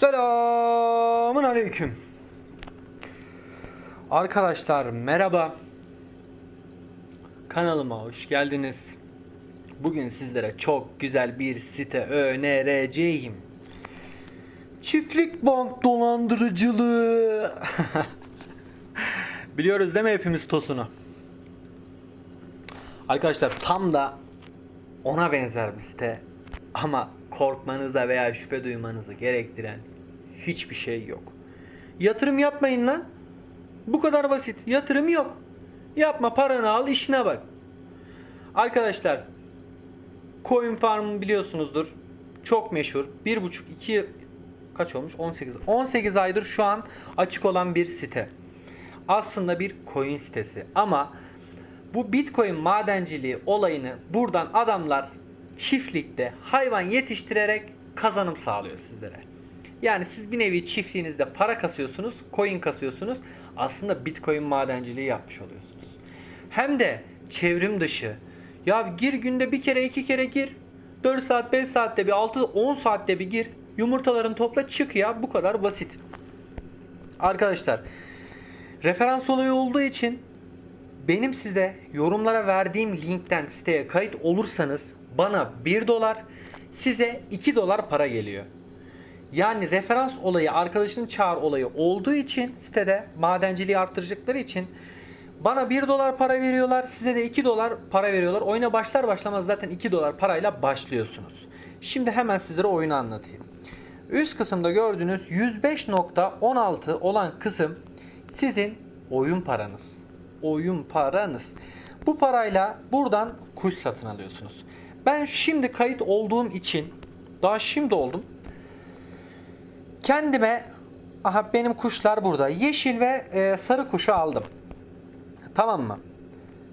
Selamun aleyküm. Arkadaşlar merhaba. Kanalıma hoş geldiniz. Bugün sizlere çok güzel bir site önereceğim. Çiftlik bank dolandırıcılığı. Biliyoruz değil mi hepimiz tosunu? Arkadaşlar tam da ona benzer bir site ama korkmanıza veya şüphe duymanızı gerektiren hiçbir şey yok. Yatırım yapmayın lan. Bu kadar basit. Yatırım yok. Yapma paranı al işine bak. Arkadaşlar Coin Farm biliyorsunuzdur. Çok meşhur. 1,5-2 kaç olmuş? 18. 18 aydır şu an açık olan bir site. Aslında bir coin sitesi ama bu Bitcoin madenciliği olayını buradan adamlar çiftlikte hayvan yetiştirerek kazanım sağlıyor sizlere. Yani siz bir nevi çiftliğinizde para kasıyorsunuz, coin kasıyorsunuz. Aslında Bitcoin madenciliği yapmış oluyorsunuz. Hem de çevrim dışı. Ya gir günde bir kere iki kere gir. 4 saat 5 saatte bir 6 10 saatte bir gir. Yumurtalarını topla çık ya bu kadar basit. Arkadaşlar referans olayı olduğu için benim size yorumlara verdiğim linkten siteye kayıt olursanız bana 1 dolar size 2 dolar para geliyor. Yani referans olayı arkadaşının çağır olayı olduğu için sitede madenciliği arttıracakları için bana 1 dolar para veriyorlar size de 2 dolar para veriyorlar. Oyuna başlar başlamaz zaten 2 dolar parayla başlıyorsunuz. Şimdi hemen sizlere oyunu anlatayım. Üst kısımda gördüğünüz 105.16 olan kısım sizin oyun paranız. Oyun paranız. Bu parayla buradan kuş satın alıyorsunuz. Ben şimdi kayıt olduğum için daha şimdi oldum. Kendime aha benim kuşlar burada. Yeşil ve e, sarı kuşu aldım. Tamam mı?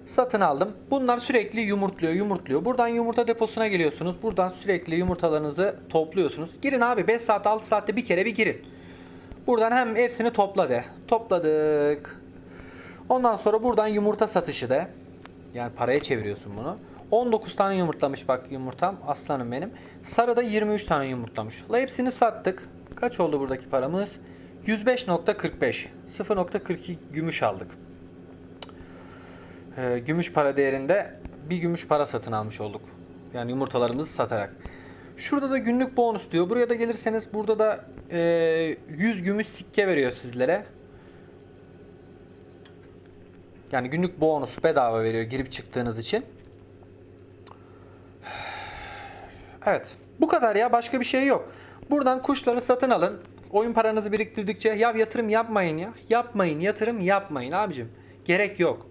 Satın aldım. Bunlar sürekli yumurtluyor, yumurtluyor. Buradan yumurta deposuna geliyorsunuz. Buradan sürekli yumurtalarınızı topluyorsunuz. Girin abi 5 saat 6 saatte bir kere bir girin. Buradan hem hepsini topla de. Topladık. Ondan sonra buradan yumurta satışı de. Yani paraya çeviriyorsun bunu. 19 tane yumurtlamış bak yumurtam. Aslanım benim. Sarıda 23 tane yumurtlamış. La hepsini sattık. Kaç oldu buradaki paramız? 105.45. 0.42 gümüş aldık. Ee, gümüş para değerinde bir gümüş para satın almış olduk. Yani yumurtalarımızı satarak. Şurada da günlük bonus diyor. Buraya da gelirseniz burada da e, 100 gümüş sikke veriyor sizlere. Yani günlük bonus bedava veriyor girip çıktığınız için. Evet. Bu kadar ya. Başka bir şey yok. Buradan kuşları satın alın. Oyun paranızı biriktirdikçe ya yatırım yapmayın ya. Yapmayın. Yatırım yapmayın abicim. Gerek yok.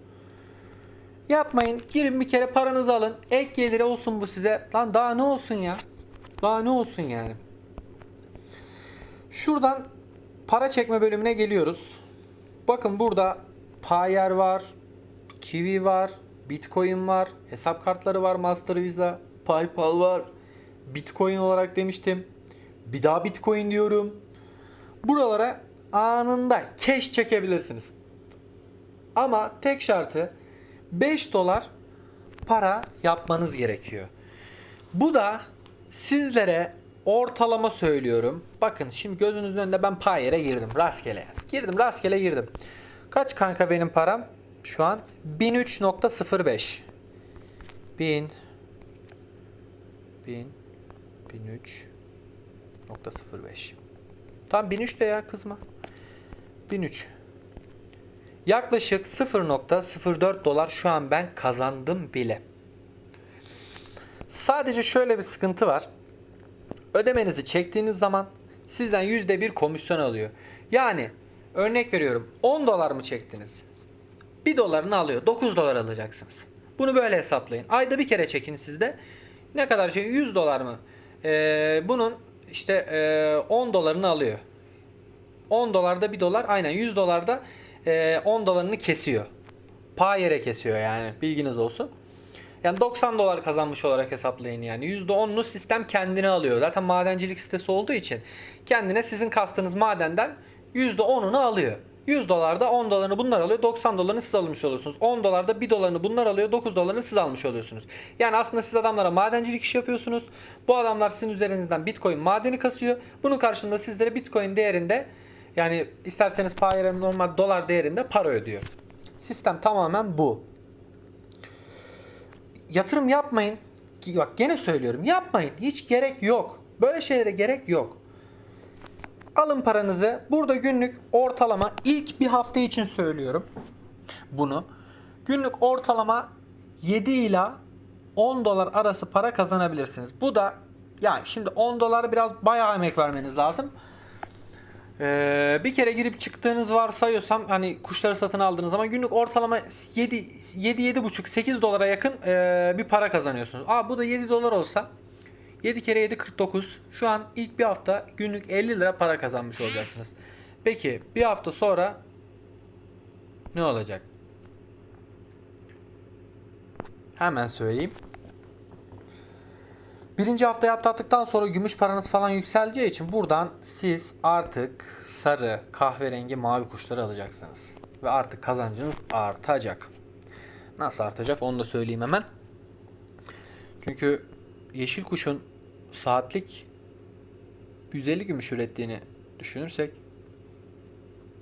Yapmayın. Girin bir kere paranızı alın. Ek geliri olsun bu size. Lan daha ne olsun ya? Daha ne olsun yani? Şuradan para çekme bölümüne geliyoruz. Bakın burada Payer var, Kiwi var, Bitcoin var, hesap kartları var, Master Visa, PayPal var. Bitcoin olarak demiştim. Bir daha Bitcoin diyorum. Buralara anında cash çekebilirsiniz. Ama tek şartı 5 dolar para yapmanız gerekiyor. Bu da sizlere ortalama söylüyorum. Bakın şimdi gözünüzün önünde ben Payer'e girdim rastgele. Girdim rastgele girdim. Kaç kanka benim param? Şu an 1003.05. 1000 1000 1003.05. Tam 1003 de ya kızma. 1003. Yaklaşık 0.04 dolar şu an ben kazandım bile. Sadece şöyle bir sıkıntı var. Ödemenizi çektiğiniz zaman sizden %1 komisyon alıyor. Yani örnek veriyorum 10 dolar mı çektiniz? 1 dolarını alıyor. 9 dolar alacaksınız. Bunu böyle hesaplayın. Ayda bir kere çekin sizde. Ne kadar şey? 100 dolar mı? Ee, bunun işte ee, 10 dolarını alıyor. 10 dolarda 1 dolar aynen 100 dolarda ee, 10 dolarını kesiyor. Pa yere kesiyor yani bilginiz olsun. Yani 90 dolar kazanmış olarak hesaplayın yani. %10'unu sistem kendine alıyor. Zaten madencilik sitesi olduğu için kendine sizin kastığınız madenden %10'unu alıyor. 100 dolarda 10 dolarını bunlar alıyor, 90 dolarını siz almış oluyorsunuz. 10 dolarda 1 dolarını bunlar alıyor, 9 dolarını siz almış oluyorsunuz. Yani aslında siz adamlara madencilik işi yapıyorsunuz. Bu adamlar sizin üzerinizden Bitcoin madeni kasıyor. Bunun karşılığında sizlere Bitcoin değerinde yani isterseniz para normal dolar değerinde para ödüyor. Sistem tamamen bu. Yatırım yapmayın. Bak gene söylüyorum yapmayın. Hiç gerek yok. Böyle şeylere gerek yok. Alın paranızı. Burada günlük ortalama ilk bir hafta için söylüyorum bunu. Günlük ortalama 7 ila 10 dolar arası para kazanabilirsiniz. Bu da yani şimdi 10 dolar biraz bayağı emek vermeniz lazım. Ee, bir kere girip çıktığınız varsayıyorsam hani kuşları satın aldığınız zaman günlük ortalama 7 7 7,5 8 dolara yakın ee, bir para kazanıyorsunuz. Aa bu da 7 dolar olsa 7 kere 7 49. Şu an ilk bir hafta günlük 50 lira para kazanmış olacaksınız. Peki bir hafta sonra ne olacak? Hemen söyleyeyim. Birinci haftayı atlattıktan sonra gümüş paranız falan yükseleceği için buradan siz artık sarı, kahverengi, mavi kuşları alacaksınız. Ve artık kazancınız artacak. Nasıl artacak onu da söyleyeyim hemen. Çünkü yeşil kuşun saatlik 150 gümüş ürettiğini düşünürsek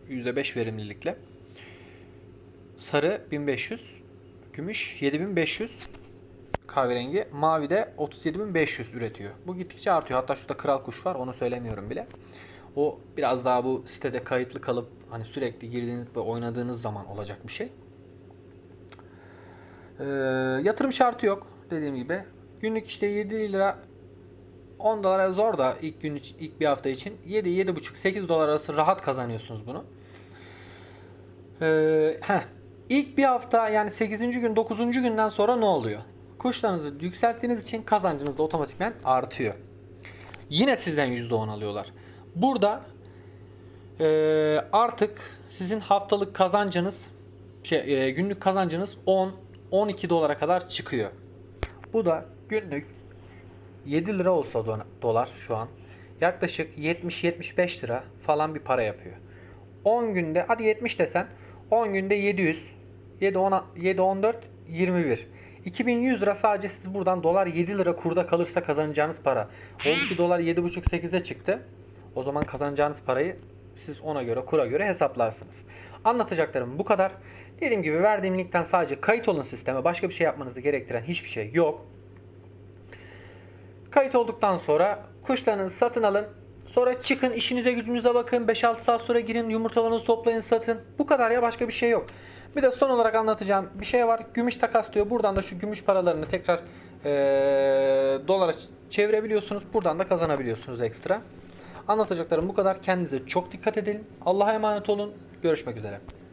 %5 verimlilikle sarı 1500 gümüş 7500 kahverengi mavi de 37500 üretiyor. Bu gittikçe artıyor. Hatta şurada kral kuş var onu söylemiyorum bile. O biraz daha bu sitede kayıtlı kalıp hani sürekli girdiğiniz ve oynadığınız zaman olacak bir şey. Ee, yatırım şartı yok dediğim gibi. Günlük işte 7 lira 10 dolara zor da ilk gün ilk bir hafta için 7 7,5 8 dolar arası rahat kazanıyorsunuz bunu. Ee. İlk bir hafta yani 8. gün 9. günden sonra ne oluyor? Kuşlarınızı yükselttiğiniz için kazancınız da otomatikman artıyor. Yine sizden %10 alıyorlar. Burada ee, artık sizin haftalık kazancınız şey, e, günlük kazancınız 10 12 dolara kadar çıkıyor. Bu da günlük 7 lira olsa do- dolar şu an yaklaşık 70-75 lira falan bir para yapıyor. 10 günde hadi 70 desen 10 günde 700 7 10 7 14 21 2100 lira sadece siz buradan dolar 7 lira kurda kalırsa kazanacağınız para. Oldu ki dolar 7,5 8'e çıktı. O zaman kazanacağınız parayı siz ona göre kura göre hesaplarsınız. Anlatacaklarım bu kadar. Dediğim gibi verdiğim linkten sadece kayıt olun sisteme. Başka bir şey yapmanızı gerektiren hiçbir şey yok. Kayıt olduktan sonra kuşlarınızı satın alın. Sonra çıkın işinize gücünüze bakın. 5-6 saat sonra girin yumurtalarınızı toplayın satın. Bu kadar ya başka bir şey yok. Bir de son olarak anlatacağım bir şey var. Gümüş takas diyor. Buradan da şu gümüş paralarını tekrar eee, dolara çevirebiliyorsunuz. Buradan da kazanabiliyorsunuz ekstra. Anlatacaklarım bu kadar. Kendinize çok dikkat edin. Allah'a emanet olun. Görüşmek üzere.